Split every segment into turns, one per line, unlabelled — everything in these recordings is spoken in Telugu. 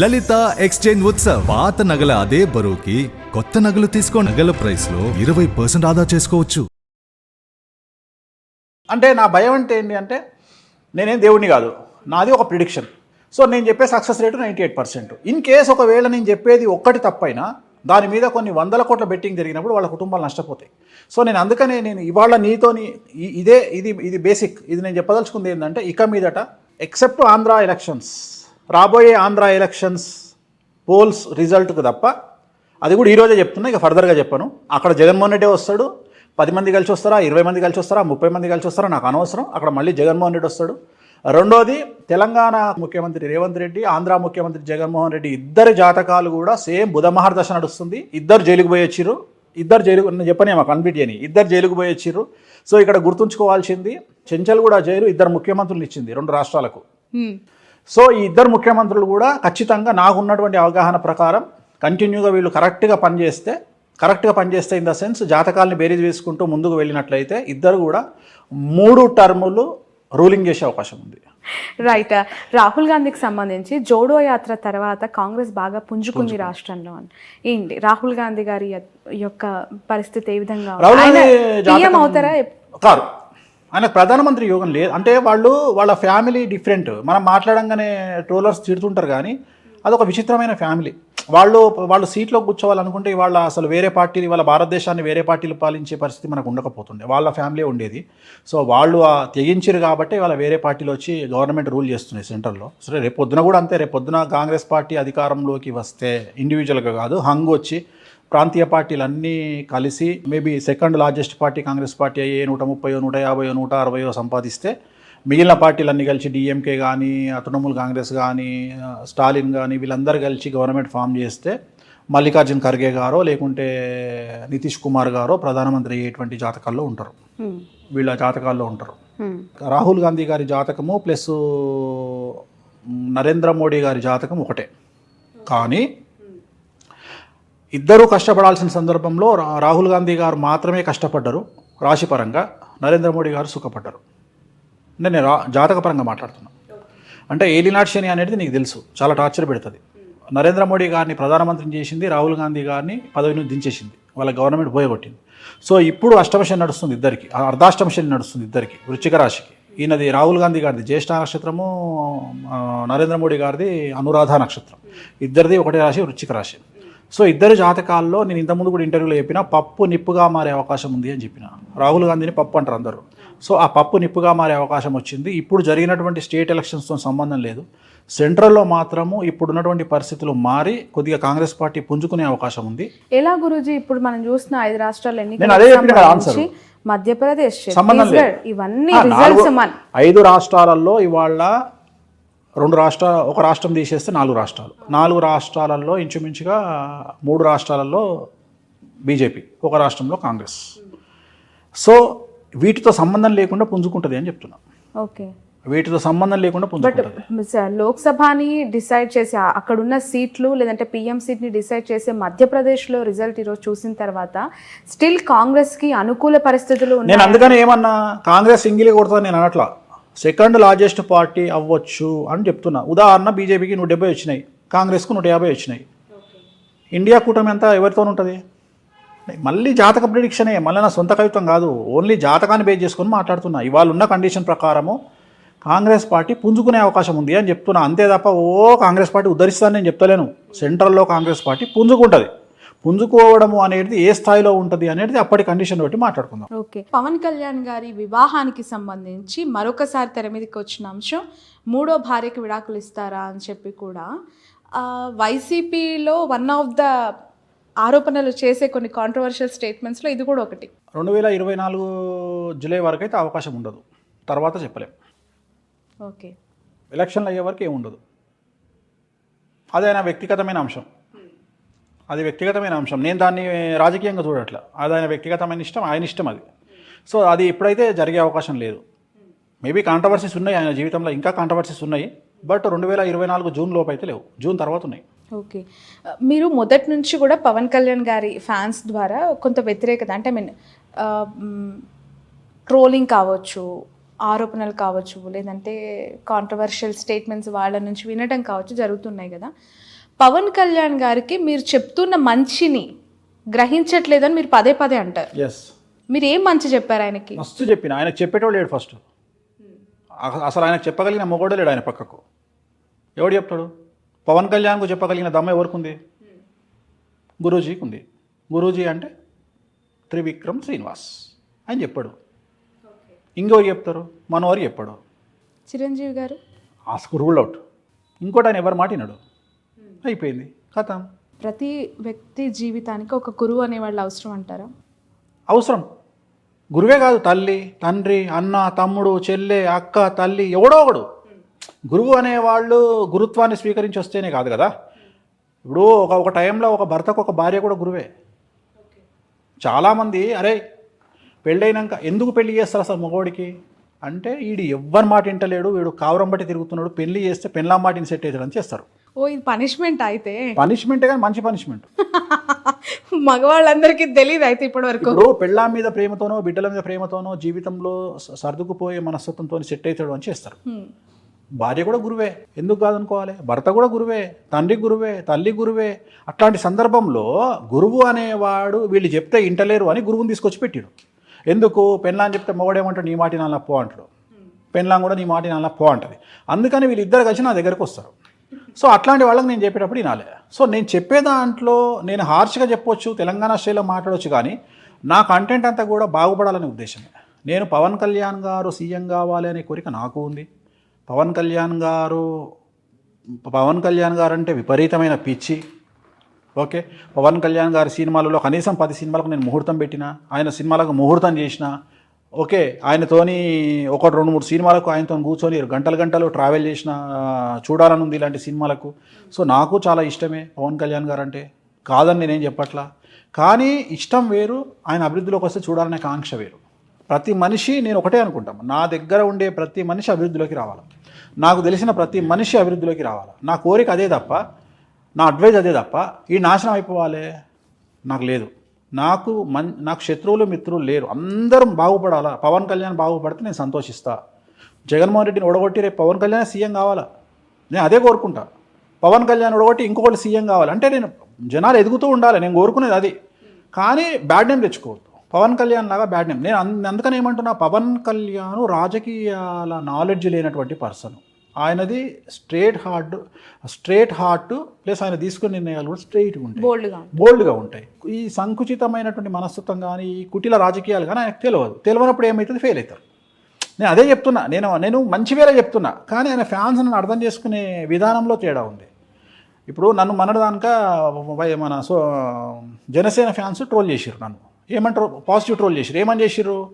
లలిత ఎక్స్చేంజ్ ఉత్సవ్. పాత నగల అదే బరువుకి కొత్త నగలు తీసుకో నగల ప్రైస్లో ఇరవై పర్సెంట్ ఆదా చేసుకోవచ్చు.
అంటే నా భయం అంటే ఏంటి అంటే నేనేం దేవుడిని కాదు. నాది ఒక ప్రిడిక్షన్ సో నేను చెప్పే success rate ninety eight percent in case ఒకవేళ నేను చెప్పేది ఒక్కటి తప్పైనా దాని మీద కొన్ని వందల కోట్ల బెట్టింగ్ జరిగినప్పుడు వాళ్ళ కుటుంబాలు నష్టపోతాయి. సో నేను అందుకనే నేను ఇవాళ నీతోని ఇదే ఇది ఇది బేసిక్ ఇది నేను చెప్పదలుచుకుంది ఏంటంటే ఇక మీదట ఎక్సెప్ట్ ఆంధ్ర ఎలక్షన్స్ రాబోయే ఆంధ్ర ఎలక్షన్స్ పోల్స్ రిజల్ట్కు తప్ప అది కూడా ఈరోజే చెప్తున్నా ఇక ఫర్దర్గా చెప్పను. అక్కడ జగన్మోహన్ రెడ్డి వస్తాడు పది మంది కలిసి వస్తారా ఇరవై మంది కలిసి వస్తారా ముప్పై మంది కలిసి వస్తారా నాకు అనవసరం. అక్కడ మళ్ళీ జగన్మోహన్ రెడ్డి వస్తాడు. రెండోది తెలంగాణ ముఖ్యమంత్రి రేవంత్ రెడ్డి ఆంధ్ర ముఖ్యమంత్రి జగన్మోహన్ రెడ్డి ఇద్దరి జాతకాలు కూడా సేమ్ బుధ మహర్దశ నడుస్తుంది. ఇద్దరు జైలుకు పోయి వచ్చిర్రు. ఇద్దరు జైలుకు నేను చెప్పనే మాకు కన్ఫ్యూట్ అని ఇద్దరు జైలుకు పోయి వచ్చిర్రు. సో ఇక్కడ గుర్తుంచుకోవాల్సింది చెంచల్ కూడా జైలు ఇద్దరు ముఖ్యమంత్రులు ఇచ్చింది రెండు రాష్ట్రాలకు. సో ఈ ఇద్దరు ముఖ్యమంత్రులు కూడా ఖచ్చితంగా నాకు ఉన్నటువంటి అవగాహన ప్రకారం కంటిన్యూగా వీళ్ళు కరెక్ట్గా పనిచేస్తే కరెక్ట్గా పనిచేస్తే ఇన్ ద సెన్స్ జాతకాలని బేరీజ్ వేసుకుంటూ ముందుకు వెళ్ళినట్లయితే ఇద్దరు కూడా మూడు టర్ములు రూలింగ్ చేసే అవకాశం ఉంది.
రైట్ రాహుల్ గాంధీకి సంబంధించి జోడో యాత్ర తర్వాత కాంగ్రెస్ బాగా పుంజుకుంది రాష్ట్రంలో అని. ఏంటి? రాహుల్ గాంధీ గారి యొక్క పరిస్థితి ఏ విధంగా అవుతారా?
కాదు. ఆయన ప్రధానమంత్రి యోగం లేదు. అంటే వాళ్ళు వాళ్ళ ఫ్యామిలీ డిఫరెంట్. మనం మాట్లాడంగానే ట్రోలర్స్ తిడుతుంటారు కానీ అదొక విచిత్రమైన ఫ్యామిలీ. వాళ్ళు వాళ్ళు సీట్లో కూర్చోవాలనుకుంటే వాళ్ళ అసలు వేరే పార్టీలు వాళ్ళ భారతదేశాన్ని వేరే పార్టీలు పాలించే పరిస్థితి మనకు ఉండకపోతుండే. వాళ్ళ ఫ్యామిలీ ఉండేది. సో వాళ్ళు ఆ తెగించారు కాబట్టి వాళ్ళ వేరే పార్టీలు వచ్చి గవర్నమెంట్ రూల్ చేస్తున్నాయి సెంటర్లో సరే రేపు పొద్దున కూడా అంతే. రేపు పొద్దున కాంగ్రెస్ పార్టీ అధికారంలోకి వస్తే ఇండివిజువల్గా కాదు హంగ్ వచ్చి ప్రాంతీయ పార్టీలు అన్నీ కలిసి maybe second largest party Congress party అయ్యే నూట ముప్పై నూట యాభై నూట అరవయో సంపాదిస్తే మిగిలిన పార్టీలన్నీ కలిసి డిఎంకే కానీ తృణమూల్ కాంగ్రెస్ కానీ స్టాలిన్ కానీ వీళ్ళందరూ కలిసి గవర్నమెంట్ ఫామ్ చేస్తే మల్లికార్జున్ ఖర్గే గారో లేకుంటే నితీష్ కుమార్ గారో ప్రధానమంత్రి అయ్యేటువంటి జాతకాల్లో ఉంటారు. వీళ్ళ జాతకాల్లో ఉంటారు. రాహుల్ గాంధీ గారి జాతకము ప్లస్ నరేంద్ర మోడీ గారి జాతకం ఒకటే కానీ ఇద్దరూ కష్టపడాల్సిన సందర్భంలో రాహుల్ గాంధీ గారు మాత్రమే కష్టపడ్డారు రాశిపరంగా. నరేంద్ర మోడీ గారు సుఖపడ్డారు. అంటే నేను రా జాతకపరంగా మాట్లాడుతున్నా. అంటే ఏలినాటి శని అనేది నీకు తెలుసు. చాలా టార్చర్ పెడుతుంది. నరేంద్ర మోడీ గారిని ప్రధానమంత్రిని చేసింది రాహుల్ గాంధీ గారిని పదవి నుంచి దించేసింది. వాళ్ళ గవర్నమెంట్ పోయగొట్టింది సో ఇప్పుడు అష్టమశని నడుస్తుంది ఇద్దరికి. అర్ధాష్టమశని నడుస్తుంది ఇద్దరికి వృచ్చిక రాశికి. ఈయనది రాహుల్ గాంధీ గారిది జ్యేష్ఠ నక్షత్రము నరేంద్ర మోడీ గారిది అనురాధ నక్షత్రం. ఇద్దరిది ఒకటే రాశి వృచ్చిక రాశి. సో ఇద్దరు జాతకాల్లో నేను ఇంతకుముందు కూడా ఇంటర్వ్యూలో చెప్పిన పప్పు నిప్పుగా మారే అవకాశం ఉంది అని చెప్పిన. రాహుల్ గాంధీని పప్పు అంటారు అందరూ. సో ఆ పప్పు నిప్పుగా మారే అవకాశం వచ్చింది. ఇప్పుడు జరిగినటువంటి స్టేట్ ఎలక్షన్స్తో సంబంధం లేదు. సెంట్రల్లో మాత్రము ఇప్పుడున్నటువంటి పరిస్థితులు మారి కొద్దిగా కాంగ్రెస్ పార్టీ పుంజుకునే అవకాశం ఉంది.
ఎలా గురూజీ? ఇప్పుడు మనం చూసిన ఐదు రాష్ట్రాల
నేను అదే చెప్పిన కదా
ఎన్నికలకు సంబంధించి మధ్యప్రదేశ్ ఇవన్నీ
ఐదు రాష్ట్రాలలో ఇవాళ రెండు రాష్ట్ర ఒక రాష్ట్రం తీసేస్తే నాలుగు రాష్ట్రాలు. నాలుగు రాష్ట్రాలలో ఇంచుమించుగా మూడు రాష్ట్రాలలో బీజేపీ ఒక రాష్ట్రంలో కాంగ్రెస్. సో వీటితో సంబంధం లేకుండా పుంజుకుంటుంది అని చెప్తున్నా.
ఓకే.
వీటితో సంబంధం లేకుండా పుంజుకుంటుంది.
లోక్సభని డిసైడ్ చేసి అక్కడున్న సీట్లు లేదంటే పిఎం సీట్ని డిసైడ్ చేసే మధ్యప్రదేశ్లో రిజల్ట్ ఈరోజు చూసిన తర్వాత స్టిల్ కాంగ్రెస్కి అనుకూల పరిస్థితులు
నేను అందుకని ఏమన్నా కాంగ్రెస్ సింగిల్ కొడుతుంది నేను అనట్లా. సెకండ్ లార్జెస్ట్ పార్టీ అవ్వచ్చు అని చెప్తున్నా. ఉదాహరణ బీజేపీకి నూట డెబ్బై వచ్చినాయి కాంగ్రెస్కు నూట యాభై వచ్చినాయి. ఇండియా కూటమి అంతా ఎవరితో ఉంటుంది? మళ్ళీ జాతక ప్రిడిక్షనే మళ్ళీ నా సొంత కవిత్వం కాదు ఓన్లీ జాతకాన్ని బేస్ చేసుకొని మాట్లాడుతున్నా. ఇవాళ ఉన్న కండిషన్ ప్రకారము కాంగ్రెస్ పార్టీ పుంజుకునే అవకాశం ఉంది అని చెప్తున్నా. అంతే తప్ప ఓ కాంగ్రెస్ పార్టీ ఉద్ధరిస్తానని నేను చెప్తలేను. సెంట్రల్లో కాంగ్రెస్ పార్టీ పుంజుకుంటుంది. పుంజుకోవడము అనేది ఏ స్థాయిలో ఉంటుంది అనేది అప్పటి కండిషన్ బట్టి మాట్లాడుకుందాం.
ఓకే. పవన్ కళ్యాణ్ గారి వివాహానికి సంబంధించి మరొకసారి తెర మీదకి వచ్చిన అంశం మూడో భార్యకి విడాకులు ఇస్తారా అని చెప్పి కూడా వైసీపీలో వన్ ఆఫ్ ద ఆరోపణలు చేసే కొన్ని కాంట్రవర్షియల్ స్టేట్మెంట్స్లో ఇది కూడా ఒకటి.
రెండు వేల ఇరవై నాలుగు జూలై వరకు అయితే అవకాశం ఉండదు. తర్వాత చెప్పలేం.
ఓకే.
ఎలక్షన్లు అయ్యే వరకు ఏమి ఉండదు. అది ఆయన వ్యక్తిగతమైన అంశం. అది వ్యక్తిగతమైన అంశం. నేను దాన్ని రాజకీయంగా చూడట్ల. అది ఆయన వ్యక్తిగతమైన ఇష్టం ఆయన ఇష్టం అది. సో అది ఇప్పుడైతే జరిగే అవకాశం లేదు. మేబీ కాంట్రవర్సీస్ ఉన్నాయి ఆయన జీవితంలో ఇంకా కాంట్రవర్సీస్ ఉన్నాయి. బట్ రెండు వేల ఇరవై నాలుగు జూన్ లోపు అయితే లేవు. జూన్ తర్వాత ఉన్నాయి.
ఓకే. మీరు మొదటి నుంచి కూడా పవన్ కళ్యాణ్ గారి ఫ్యాన్స్ ద్వారా కొంత వ్యతిరేకత అంటే ఐ మీన్ ట్రోలింగ్ కావచ్చు ఆరోపణలు కావచ్చు లేదంటే కాంట్రవర్షియల్ స్టేట్మెంట్స్ వాళ్ళ నుంచి వినడం కావచ్చు జరుగుతున్నాయి కదా. పవన్ కళ్యాణ్ గారికి మీరు చెప్తున్న మంచిని గ్రహించట్లేదని మీరు పదే పదే అంటారు.
ఎస్
మీరు ఏం మంచి చెప్పారు ఆయనకి?
మస్తు చెప్పిన. ఆయనకు చెప్పేటోడు లేడు ఫస్ట్. అసలు ఆయనకు చెప్పగలిగిన మొగోడే లేడు ఆయన పక్కకు. ఎవడు చెప్తాడు? పవన్ కళ్యాణ్కు చెప్పగలిగిన దమ్మ ఎవరికి ఉంది గురూజీకి ఉంది గురూజీ అంటే త్రివిక్రమ్ శ్రీనివాస్ ఆయన చెప్పాడు. ఇంకెవరు చెప్తారు? మనోరు చెప్పాడు.
చిరంజీవి గారు?
ఆస్కు రూల్ అవుట్. ఇంకోటి ఆయన ఎవరు మాటినాడు అయిపోయింది. కథ.
ప్రతి వ్యక్తి జీవితానికి ఒక గురువు అనేవాళ్ళు అవసరం అంటారా?
అవసరం. గురువే కాదు తల్లి తండ్రి అన్న తమ్ముడు చెల్లె అక్క తల్లి ఎవడో ఒకడు. గురువు అనేవాళ్ళు గురుత్వాన్ని స్వీకరించి వస్తేనే కాదు కదా. ఇప్పుడు ఒక ఒక టైంలో ఒక భర్తకు ఒక భార్య కూడా గురువే. చాలామంది అరే పెళ్ళైనాక ఎందుకు పెళ్ళి చేస్తారు అసలు మగవాడికి? అంటే వీడు ఎవ్వరి మాట వింటలేడు వీడు కావరం బట్టి తిరుగుతున్నాడు పెళ్ళి చేస్తే పెళ్ళాం మాటిని సెట్ అవుతాడని చేస్తారు.
ఓ ఇది పనిష్మెంట్ అయితే?
పనిష్మెంటే కానీ మంచి పనిష్మెంట్
మగవాళ్ళందరికీ తెలియదు అయితే ఇప్పటి వరకు
ఇప్పుడు పెళ్ళాం మీద ప్రేమతోనో బిడ్డల మీద ప్రేమతోనో జీవితంలో సర్దుకుపోయే మనస్తత్వంతో సెట్ అవుతాడు అని చేస్తారు. భార్య కూడా గురువే. ఎందుకు కాదనుకోవాలి? భర్త కూడా గురువే. తండ్రి గురువే. తల్లి గురువే. అట్లాంటి సందర్భంలో గురువు అనేవాడు వీళ్ళు చెప్తే ఇంటలేరు అని గురువుని తీసుకొచ్చి పెట్టాడు. ఎందుకు? పెళ్ళాం చెప్తే మొగడేమంటాడు? నీ మాటి నాన్న పో అంటాడు. పెళ్ళాం కూడా నీ మాటి నాన్న పో అంటది. అందుకని వీళ్ళిద్దరు కలిసి నా దగ్గరకు వస్తారు. సో అట్లాంటి వాళ్ళకి నేను చెప్పేటప్పుడు వినాలి. సో నేను చెప్పే దాంట్లో నేను హార్ష్గా చెప్పొచ్చు తెలంగాణ స్టైల్లో మాట్లాడవచ్చు కానీ నా కంటెంట్ అంతా కూడా బాగుపడాలనే ఉద్దేశమే. నేను పవన్ కళ్యాణ్ గారు సీఎం కావాలి అనే కోరిక నాకు ఉంది. పవన్ కళ్యాణ్ గారు పవన్ కళ్యాణ్ గారు అంటే విపరీతమైన పిచ్చి. ఓకే? పవన్ కళ్యాణ్ గారి సినిమాలలో కనీసం పది సినిమాలకు నేను ముహూర్తం పెట్టిన ఆయన సినిమాలకు ముహూర్తం చేసిన ఓకే ఆయనతోని ఒక రెండు మూడు సినిమాలకు ఆయనతో కూర్చొని గంటలు గంటలు ట్రావెల్ చేసిన చూడాలని ఉంది ఇలాంటి సినిమాలకు. సో నాకు చాలా ఇష్టమే పవన్ కళ్యాణ్ గారు అంటే కాదని నేనేం చెప్పట్లా. కానీ ఇష్టం వేరు ఆయన అభివృద్ధిలోకి వస్తే చూడాలనే కాంక్ష వేరు. ప్రతి మనిషి నేను ఒకటే అనుకుంటాను నా దగ్గర ఉండే ప్రతి మనిషి అభివృద్ధిలోకి రావాలి. నాకు తెలిసిన ప్రతి మనిషి అభివృద్ధిలోకి రావాలి. నా కోరిక అదే తప్ప నా అడ్వైజ్ అదే తప్ప ఈ నాశనం అయిపోవాలి? నాకు లేదు. నాకు మన్ నాకు శత్రువులు మిత్రులు లేరు. అందరం బాగుపడాలా? పవన్ కళ్యాణ్ బాగుపడితే నేను సంతోషిస్తా. జగన్మోహన్ రెడ్డిని ఒడగొట్టి రేపు పవన్ కళ్యాణ్ సీఎం కావాలా? నేను అదే కోరుకుంటా. పవన్ కళ్యాణ్ ఒడగొట్టి ఇంకొకటి సీఎం కావాలి. అంటే నేను జనాలు ఎదుగుతూ ఉండాలి. నేను కోరుకునేది అది. కానీ బ్యాడ్ నేమ్ తెచ్చుకోవద్దు. పవన్ కళ్యాణ్ లాగా బ్యాడ్ నేమ్. నేను అందుకని ఏమంటున్నా? పవన్ కళ్యాణ్ రాజకీయాల నాలెడ్జ్ లేనటువంటి పర్సన్. ఆయనది straight heart straight heart plus ఆయన తీసుకునే నిర్ణయాలు కూడా స్ట్రైట్గా ఉంటాయి.
బోల్డ్గా
బోల్డ్గా ఉంటాయి. ఈ సంకుచితమైనటువంటి మనస్తత్వం కానీ ఈ కుటిల రాజకీయాలు కానీ ఆయనకు తెలియదు తెలియనప్పుడు ఏమవుతుంది ఫెయిల్ అవుతారు. నేను అదే చెప్తున్నా. నేను నేను మంచి వేరే చెప్తున్నా. కానీ ఆయన ఫ్యాన్స్ నన్ను అర్థం చేసుకునే విధానంలో తేడా ఉంది. ఇప్పుడు నన్ను మనదానిక వై- మన సో జనసేన ఫ్యాన్స్ ట్రోల్ చేసిర్రు నన్ను. ఏమంటారు? పాజిటివ్ ట్రోల్ చేసిర్రు. ఏమని చేసిర్రు?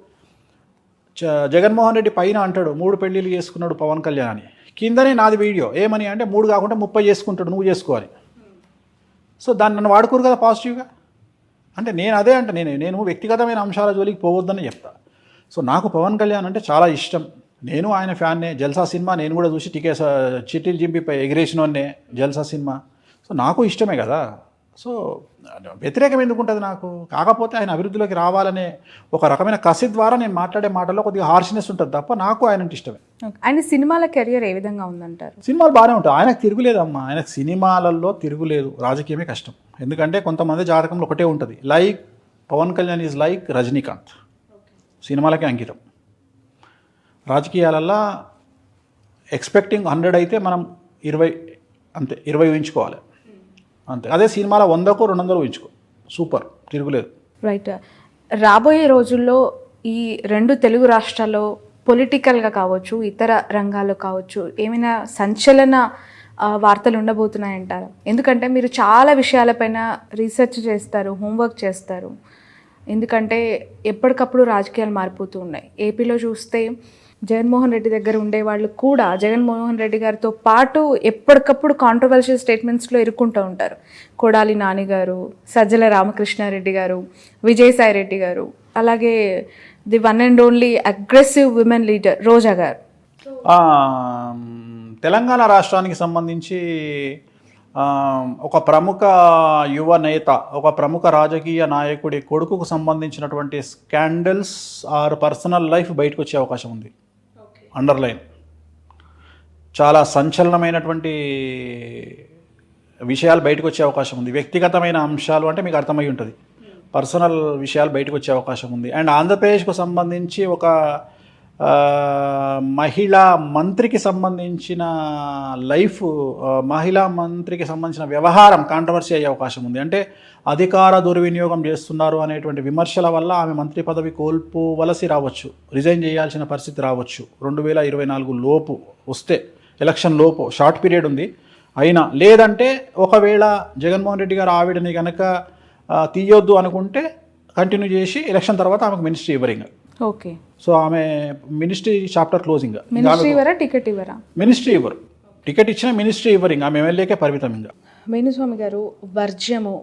చ- జగన్మోహన్ రెడ్డి పైన అంటాడు మూడు పెళ్ళిళ్ళు చేసుకున్నాడు పవన్ కళ్యాణ్ అని. కిందనే నాది వీడియో. ఏమని అంటే మూడు కాకుండా ముప్పై చేసుకుంటాడు నువ్వు చేసుకోవాలి. సో దాన్ని నన్ను వాడుకోరు కదా పాజిటివ్గా? అంటే నేను అదే అంటే నేను నేను వ్యక్తిగతమైన అంశాల జోలికి పోవద్దని చెప్తా. సో నాకు పవన్ కళ్యాణ్ అంటే చాలా ఇష్టం. నేను ఆయన ఫ్యాన్నే జల్సా సినిమా నేను కూడా చూసి టికే చిట్టీలు ఎగిరేసిన ఎగిరేసినోన్నే జల్సా సినిమా. సో నాకు ఇష్టమే కదా. సో వ్యతిరేకం ఎందుకు ఉంటుంది నాకు? కాకపోతే ఆయన అభివృద్ధిలోకి రావాలనే ఒక రకమైన కసి ద్వారా నేను మాట్లాడే మాటల్లో కొద్దిగా హార్ష్నెస్ ఉంటుంది తప్ప నాకు ఆయన అంటే ఇష్టమే.
ఆయన సినిమాల కెరియర్ ఏ విధంగా ఉందంటారు?
సినిమాలు బాగానే ఉంటాయి. ఆయనకు తిరుగులేదమ్మా. ఆయనకు సినిమాలలో తిరుగులేదు. రాజకీయమే కష్టం. ఎందుకంటే కొంతమంది జాతకంలో ఒకటే ఉంటుంది. Like Pawan Kalyan is like Rajinikanth. సినిమాలకే అంకితం. రాజకీయాలల్లో ఎక్స్పెక్టింగ్ హండ్రెడ్ అయితే మనం ఇరవై అంతే ఇరవై ఊహించుకోవాలి. అంతే. అదే సినిమాలో వందకు రెండు వందలు ఊహించుకో. సూపర్ తిరుగులేదు.
రైట్ రాబోయే రోజుల్లో ఈ రెండు తెలుగు రాష్ట్రాల్లో పొలిటికల్గా కావచ్చు ఇతర రంగాల్లో కావచ్చు ఏమైనా సంచలన వార్తలు ఉండబోతున్నాయంటారా? ఎందుకంటే మీరు చాలా విషయాలపైన రీసెర్చ్ చేస్తారు హోంవర్క్ చేస్తారు. ఎందుకంటే ఎప్పటికప్పుడు రాజకీయాలు మారిపోతూ ఉన్నాయి. ఏపీలో చూస్తే జగన్మోహన్ రెడ్డి దగ్గర ఉండేవాళ్ళు కూడా జగన్మోహన్ రెడ్డి గారితో పాటు ఎప్పటికప్పుడు కాంట్రవర్షియల్ స్టేట్మెంట్స్లో ఇరుక్కుంటూ ఉంటారు. కొడాలి నాని గారు సజ్జల రామకృష్ణారెడ్డి గారు విజయసాయి రెడ్డి గారు అలాగే the one and only aggressive women leader Roja గారు.
తెలంగాణ రాష్ట్రానికి సంబంధించి ఒక ప్రముఖ యువ నేత ఒక ప్రముఖ రాజకీయ నాయకుడి కొడుకుకు సంబంధించినటువంటి స్కాండల్స్ ఆర్ పర్సనల్ లైఫ్ బయటకు వచ్చే అవకాశం ఉంది. అండర్లైన్. చాలా సంచలనమైనటువంటి విషయాలు బయటకు వచ్చే అవకాశం ఉంది. వ్యక్తిగతమైన అంశాలు అంటే మీకు అర్థమై ఉంటుంది. పర్సనల్ విషయాలు బయటకు వచ్చే అవకాశం ఉంది. అండ్ ఆంధ్రప్రదేశ్కు సంబంధించి ఒక మహిళా మంత్రికి సంబంధించిన లైఫ్ మహిళా మంత్రికి సంబంధించిన వ్యవహారం కాంట్రవర్సీ అయ్యే అవకాశం ఉంది. అంటే అధికార దుర్వినియోగం చేస్తున్నారు అనేటువంటి విమర్శల వల్ల ఆమె మంత్రి పదవి కోల్పోవలసి రావచ్చు. రిజైన్ చేయాల్సిన పరిస్థితి రావచ్చు. రెండు వేల ఇరవై నాలుగు లోపు వస్తే ఎలక్షన్ లోపు షార్ట్ పీరియడ్ ఉంది. అయినా లేదంటే ఒకవేళ జగన్మోహన్ రెడ్డి గారు ఆవిడని కనుక తీయొద్దు అనుకుంటే కంటిన్యూ చేసి ఎలక్షన్ తర్వాత ఆమెకు మినిస్ట్రీ ఇవ్వరింగ్.
ఓకే
సో ఆమె మినిస్ట్రీ చాప్టర్ క్లోజింగ్
మినిస్ట్రీ ఇవ్వరా టికెట్ ఇవ్వరా?
మినిస్ట్రీ ఇవ్వరు. టికెట్ ఇచ్చిన మినిస్ట్రీ ఇవ్వరింగ్. ఆమె ఎమ్మెల్యేకే పరిమితం ఇంకా.
వేణుస్వామి గారు వర్జ్యము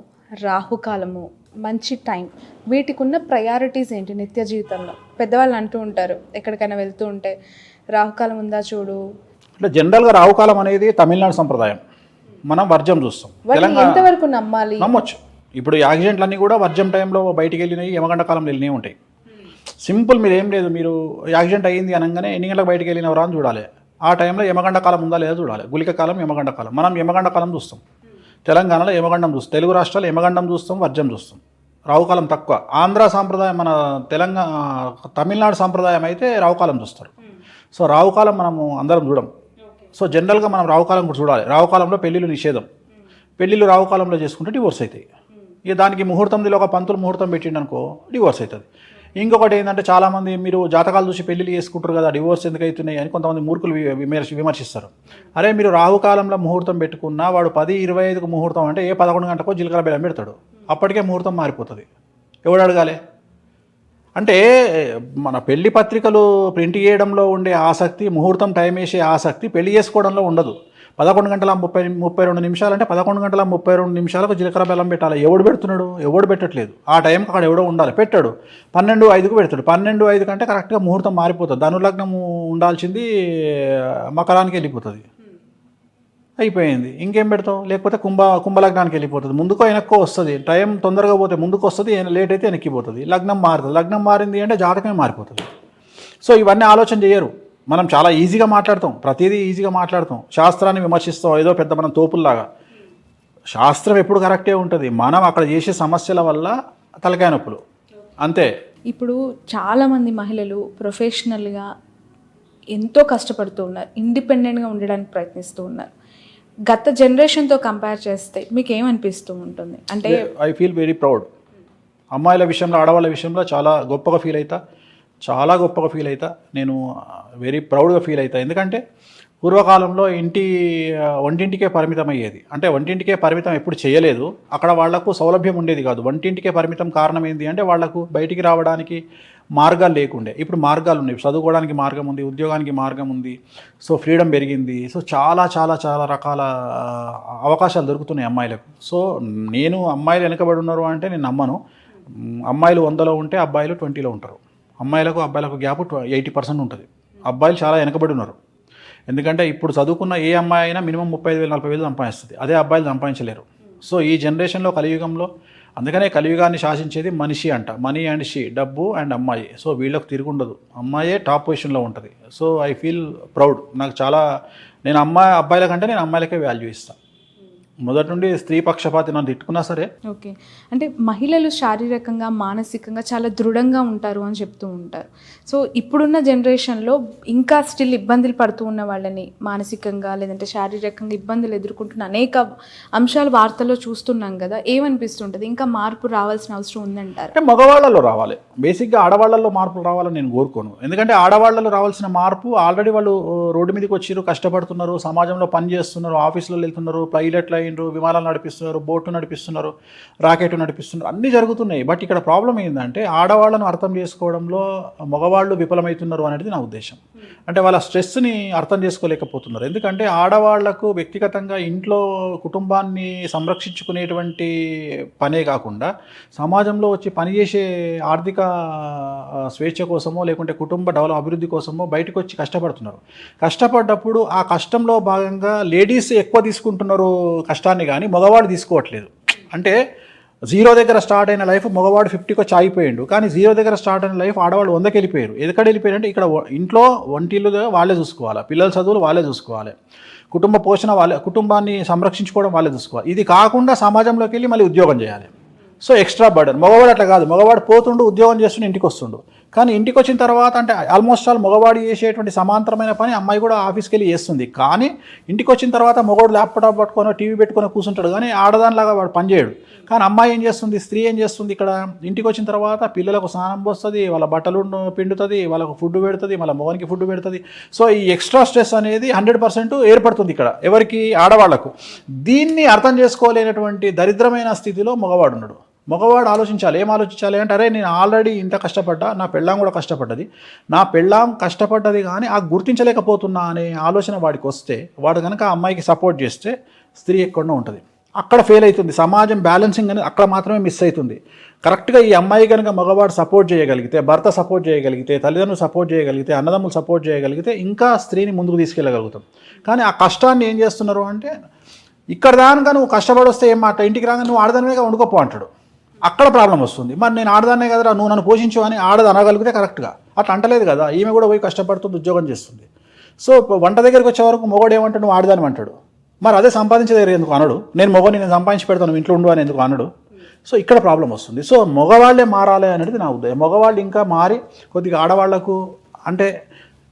రాహుకాలము మంచి టైం వీటికి ఉన్న ప్రయారిటీస్ ఏంటి నిత్య జీవితంలో? పెద్దవాళ్ళు అంటూ ఉంటారు ఎక్కడికైనా వెళ్తూ ఉంటే రాహుకాలం ఉందా చూడు?
అంటే జనరల్గా రావుకాలం అనేది తమిళనాడు సంప్రదాయం. మనం వర్జం చూస్తాం.
ఎంతవరకు నమ్మాలి?
నమ్మొచ్చు. ఇప్పుడు యాక్సిడెంట్లన్నీ కూడా వర్జం టైంలో బయటికి వెళ్ళినవి యమగండ కాలంలో వెళ్ళినవి ఉంటాయి. సింపుల్ మీరు ఏం లేదు మీరు యాక్సిడెంట్ అయ్యింది అనగానే ఎన్ని గంటలకు బయటికి వెళ్ళినవరా అని చూడాలి. ఆ టైంలో యమగండ కాలం ఉందా లేదా చూడాలి. గులిక కాలం యమగండ కాలం. మనం యమగండ కాలం చూస్తాం. తెలంగాణలో యమగండం చూస్తాం. తెలుగు రాష్ట్రాలు యమగండం చూస్తాం వర్జం చూస్తాం. రావుకాలం తక్కువ. ఆంధ్ర సాంప్రదాయం మన తెలంగాణ తమిళనాడు సాంప్రదాయం అయితే రావుకాలం చూస్తారు. సో రావుకాలం మనము అందరం చూడం. సో జనరల్గా మనం రావుకాలం కూడా చూడాలి. రావుకాలంలో పెళ్ళిళ్ళు నిషేధం. పెళ్ళిళ్ళు రావుకాలంలో చేసుకుంటే డివోర్స్ అవుతాయి. ఇక దానికి ముహూర్తంలో ఒక పంతులు ముహూర్తం పెట్టిండు అనుకో డివోర్స్ అవుతుంది. ఇంకొకటి ఏంటంటే చాలామంది మీరు జాతకాలు చూసి పెళ్ళిళ్ళు చేసుకుంటారు కదా డివోర్స్ ఎందుకు అవుతున్నాయి అని కొంతమంది మూర్ఖులు విమర్శ విమర్శిస్తారు. అరే మీరు రాహుకాలంలో ముహూర్తం పెట్టుకున్నా వాడు పది ఇరవై ఐదుకు ముహూర్తం అంటే ఏ పదకొండు గంటకో జీలకర్ర బెల్లం పెడతాడు. అప్పటికే ముహూర్తం మారిపోతుంది. ఎవడు అడగాలి? అంటే మన పెళ్ళి పత్రికలు ప్రింట్ చేయడంలో ఉండే ఆసక్తి ముహూర్తం టైం వేసే ఆసక్తి పెళ్ళి చేసుకోవడంలో ఉండదు. పదకొండు గంటల ముప్పై ముప్పై రెండు నిమిషాలు అంటే పదకొండు గంటల ముప్పై రెండు నిమిషాలకు జీలకర్ర బెల్లం పెట్టాలి. ఎవడు పెడుతున్నాడు? ఎవడు పెట్టట్లేదు. ఆ టైంకి అక్కడ ఎవడో ఉండాలి. పెట్టాడు. పన్నెండు ఐదుకు పెడతాడు. పన్నెండు ఐదు కంటే కరెక్ట్గా ముహూర్తం మారిపోతుంది. ధనులగ్నం ఉండాల్సింది మకరానికి వెళ్ళిపోతుంది. అయిపోయింది. ఇంకేం పెడతావు? లేకపోతే కుంభ కుంభలగ్నానికి వెళ్ళిపోతుంది. ముందుకో వెనక్కో వస్తుంది. టైం తొందరగా పోతే ముందుకు వస్తుంది లేట్ అయితే వెనక్కిపోతుంది లగ్నం మారుతుంది లగ్నం మారింది అంటే జాతకమే మారిపోతుంది. సో ఇవన్నీ ఆలోచన చేయరు. మనం చాలా ఈజీగా మాట్లాడతాం. ప్రతిదీ ఈజీగా మాట్లాడతాం. శాస్త్రాన్ని విమర్శిస్తాం. ఏదో పెద్ద మనం తోపుల్లాగా. శాస్త్రం ఎప్పుడు కరెక్టే ఉంటుంది? మనం అక్కడ చేసే సమస్యల వల్ల తలకాయ నొప్పులు. అంతే.
ఇప్పుడు చాలామంది మహిళలు ప్రొఫెషనల్గా ఎంతో కష్టపడుతూ ఉన్నారు. ఇండిపెండెంట్గా ఉండడానికి ప్రయత్నిస్తూ ఉన్నారు. గత జనరేషన్తో కంపేర్ చేస్తే మీకు ఏమనిపిస్తూ ఉంటుంది? అంటే
ఐ ఫీల్ వెరీ ప్రౌడ్ అమ్మాయిల విషయంలో ఆడవాళ్ళ విషయంలో చాలా గొప్పగా ఫీల్ అవుతా చాలా గొప్పగా ఫీల్ అవుతా నేను వెరీ ప్రౌడ్గా ఫీల్ అవుతా ఎందుకంటే పూర్వకాలంలో ఇంటి వంటింటికే పరిమితం అయ్యేది. అంటే వంటింటికే పరిమితం ఎప్పుడు చేయలేదు. అక్కడ వాళ్ళకు సౌలభ్యం ఉండేది కాదు. వంటింటికే పరిమితం కారణం ఏంటి అంటే వాళ్ళకు బయటికి రావడానికి మార్గాలు లేకుండే. ఇప్పుడు మార్గాలు ఉన్నాయి. చదువుకోవడానికి మార్గం ఉంది ఉద్యోగానికి మార్గం ఉంది. సో ఫ్రీడమ్ పెరిగింది. సో చాలా చాలా చాలా రకాల అవకాశాలు దొరుకుతున్నాయి అమ్మాయిలకు. సో నేను అమ్మాయిలు వెనకబడి ఉన్నారు అంటే నేను నమ్మను. అమ్మాయిలు వందలో ఉంటే అబ్బాయిలు ట్వంటీలో ఉంటారు. అమ్మాయిలకు అబ్బాయిలకు గ్యాప్ ఎయిటీ పర్సెంట్ ఉంటుంది. అబ్బాయిలు చాలా వెనకబడి ఉన్నారు. ఎందుకంటే ఇప్పుడు చదువుకున్న ఏ అమ్మాయి అయినా మినిమం ముప్పై ఐదు వేలు నలభై వేలు సంపాదిస్తుంది. అదే అబ్బాయిలు సంపాదించలేరు. సో ఈ జనరేషన్లో కలియుగంలో అందుకనే కలియుగాన్ని శాసించేది మనిషి అంట. మనీ అండ్ షీ డబ్బు అండ్ అమ్మాయి. సో వీళ్ళకు తిరుగుండదు. అమ్మాయే టాప్ పొజిషన్లో ఉంటుంది. So I feel proud. నాకు చాలా నేను అమ్మాయి అబ్బాయిల కంటే నేను అమ్మాయిలకే వాల్యూ ఇస్తాను మొదటి నుండి స్త్రీ పక్షపాతి నన్ను తిట్టుకున్నా సరే.
ఓకే. అంటే మహిళలు శారీరకంగా మానసికంగా చాలా దృఢంగా ఉంటారు అని చెప్తూ ఉంటారు. సో ఇప్పుడున్న జనరేషన్లో ఇంకా స్టిల్ ఇబ్బందులు పడుతూ ఉన్న వాళ్ళని మానసికంగా లేదంటే శారీరకంగా ఇబ్బందులు ఎదుర్కొంటున్న అనేక అంశాలు వార్తల్లో చూస్తున్నాం కదా ఏమనిపిస్తుంటుంది? ఇంకా మార్పు రావాల్సిన అవసరం ఉందంటారు?
అంటే మగవాళ్ళలో రావాలి. బేసిక్గా ఆడవాళ్ళలో మార్పులు రావాలని నేను కోరుకోను. ఎందుకంటే ఆడవాళ్ళలో రావాల్సిన మార్పు ఆల్రెడీ వాళ్ళు రోడ్డు మీదకి వచ్చిర్రు కష్టపడుతున్నారు సమాజంలో పని చేస్తున్నారు ఆఫీసులో వెళ్తున్నారు పైలట్లు అయినరు విమానాలు నడిపిస్తున్నారు బోటు నడిపిస్తున్నారు రాకెట్ నడిపిస్తున్నారు అన్నీ జరుగుతున్నాయి. బట్ ఇక్కడ ప్రాబ్లం ఏంటంటే ఆడవాళ్ళను అర్థం చేసుకోవడంలో మగవాళ్ళు విఫలమవుతున్నారు అనేది నా ఉద్దేశం. అంటే వాళ్ళ స్ట్రెస్ని అర్థం చేసుకోలేకపోతున్నారు. ఎందుకంటే ఆడవాళ్ళకు వ్యక్తిగతంగా ఇంట్లో కుటుంబాన్ని సంరక్షించుకునేటువంటి పనే కాకుండా సమాజంలో వచ్చి పనిచేసే ఆర్థిక స్వేచ్ఛ కోసమో లేకుంటే కుటుంబ డెవలప్ అభివృద్ధి కోసమో బయటకు వచ్చి కష్టపడుతున్నారు. కష్టపడ్డప్పుడు ఆ కష్టంలో భాగంగా లేడీస్ ఎక్కువ తీసుకుంటున్నారు కష్టాన్ని కానీ మగవాడు తీసుకోవట్లేదు. అంటే జీరో దగ్గర స్టార్ట్ అయిన లైఫ్ మగవాడు ఫిఫ్టీకి వచ్చి ఆగిపోయిండు కానీ జీరో దగ్గర స్టార్ట్ అయిన లైఫ్ ఆడవాళ్ళు వందకి వెళ్ళిపోయారు ఎక్కడ వెళ్ళిపోయారంటే ఇక్కడ ఇంట్లో వంటిల్లు వాళ్ళే చూసుకోవాలి. పిల్లల చదువులు వాళ్ళే చూసుకోవాలి. కుటుంబ పోషణ వాళ్ళే కుటుంబాన్ని సంరక్షించుకోవడం వాళ్ళే చూసుకోవాలి. ఇది కాకుండా సమాజంలోకి వెళ్ళి మళ్ళీ ఉద్యోగం చేయాలి. So extra burden. మగవాడు అట్లా కాదు. మగవాడు పోతుండు ఉద్యోగం చేస్తుండే ఇంటికి వస్తుండు కానీ ఇంటికి వచ్చిన తర్వాత అంటే ఆల్మోస్ట్ ఆల్ మగవాడు చేసేటువంటి సమాంతరమైన పని అమ్మాయి కూడా ఆఫీస్కి వెళ్ళి చేస్తుంది. కానీ ఇంటికి వచ్చిన తర్వాత మగవాడు ల్యాప్టాప్ పట్టుకొని టీవీ పెట్టుకొని కూర్చుంటాడు కానీ ఆడదానిలాగా వాడు పనిచేయడు కానీ అమ్మాయి ఏం చేస్తుంది? స్త్రీ ఏం చేస్తుంది ఇక్కడ? ఇంటికి వచ్చిన తర్వాత పిల్లలకు స్నానం పోస్తుంది వాళ్ళ బట్టలు పిండుతుంది వాళ్ళకు ఫుడ్ పెడుతుంది వాళ్ళ మగవానికి ఫుడ్ పెడుతుంది. సో ఈ ఎక్స్ట్రా స్ట్రెస్ అనేది హండ్రెడ్ పర్సెంట్ ఏర్పడుతుంది ఇక్కడ ఎవరికి? ఆడవాళ్ళకు. దీన్ని అర్థం చేసుకోలేనటువంటి దరిద్రమైన స్థితిలో మగవాడు ఉన్నాడు. మగవాడు ఆలోచించాలి ఏం ఆలోచించాలి అంటే అరే నేను ఆల్రెడీ ఇంత కష్టపడ్డా నా పెళ్ళాం కూడా కష్టపడ్డది. నా పెళ్ళాం కష్టపడ్డది కానీ ఆ గుర్తించలేకపోతున్నా అనే ఆలోచన వాడికి వస్తే వాడు కనుక ఆ అమ్మాయికి సపోర్ట్ చేస్తే స్త్రీ ఎక్కడో ఉంటుంది. అక్కడ ఫెయిల్ అవుతుంది. సమాజం బ్యాలెన్సింగ్ అనేది అక్కడ మాత్రమే మిస్ అవుతుంది. కరెక్ట్గా ఈ అమ్మాయి కనుక మగవాడు సపోర్ట్ చేయగలిగితే భర్త సపోర్ట్ చేయగలిగితే తల్లిదండ్రులు సపోర్ట్ చేయగలిగితే అన్నదమ్ములు సపోర్ట్ చేయగలిగితే ఇంకా స్త్రీని ముందుకు తీసుకెళ్ళగలుగుతాం. కానీ ఆ కష్టాన్ని ఏం చేస్తున్నారు అంటే ఇక్కడ దానిగా నువ్వు కష్టపడి వస్తే ఏం మాట? ఇంటికి రాగా నువ్వు ఆడదానివేగా వండుకోపో అంటాడు. అక్కడ ప్రాబ్లం వస్తుంది. మరి నేను ఆడదాన్నే కదరా నువ్వు నన్ను పోషించు అని ఆడది అనగలిగితే కరెక్ట్గా అట్లా అంటలేదు కదా ఈమె కూడా పోయి కష్టపడుతుంది ఉద్యోగం చేస్తుంది. సో వంట దగ్గరికి వచ్చే వరకు మొగోడు ఏమంటాడు నువ్వు ఆడదాని అంటాడు. మరి అదే సంపాదించే దగ్గర ఎందుకు అనడు? నేను మొగని నేను సంపాదించి పెడతాను ఇంట్లో ఉండు అని ఎందుకు అనడు? సో ఇక్కడ ప్రాబ్లం వస్తుంది. సో మగవాళ్ళే మారాలి అనేది నా ఉద్దేశం. మగవాళ్ళు ఇంకా మారి కొద్దిగా ఆడవాళ్ళకు అంటే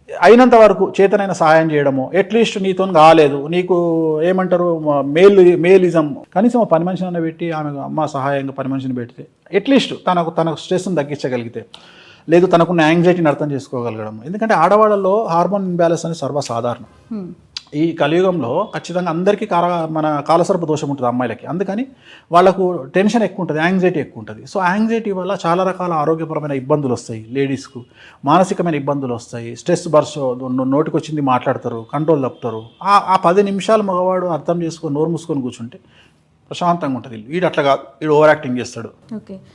అయినంత వరకు చేతనైన సహాయం చేయడము అట్లీస్ట్ నీతో కాలేదు నీకు ఏమంటారు మేల్ మేలిజం. కనీసం పని మనిషిని పెట్టి ఆమె అమ్మ సహాయంగా పని మనిషిని పెడితే అట్లీస్ట్ తనకు తన స్ట్రెస్ని తగ్గించగలిగితే లేదు తనకున్న యాంగ్జైటీని అర్థం చేసుకోగలగడం ఎందుకంటే ఆడవాళ్ళలో హార్మోన్ ఇంబ్యాలెన్స్ అనేది సర్వసాధారణం. Hmm. ఈ కలియుగంలో ఖచ్చితంగా అందరికీ కార మన కాలసర్ప దోషం ఉంటుంది అమ్మాయిలకి. అందుకని వాళ్ళకు టెన్షన్ ఎక్కువ ఉంటుంది యాంగ్జైటీ ఎక్కువ ఉంటుంది. సో యాంగ్జైటీ వల్ల చాలా రకాల ఆరోగ్యపరమైన ఇబ్బందులు వస్తాయి. లేడీస్కు మానసికమైన ఇబ్బందులు వస్తాయి. స్ట్రెస్ బర్స్ నోటికి వచ్చింది మాట్లాడతారు కంట్రోల్ తప్పుతారు. ఆ ఆ పది నిమిషాలు మగవాడు అర్థం చేసుకొని నోరు మూసుకొని కూర్చుంటే ప్రశాంతంగా ఉంటుంది. వీడు అట్లా కాదు వీడు ఓవర్ యాక్టింగ్ చేస్తాడు.
ఓకే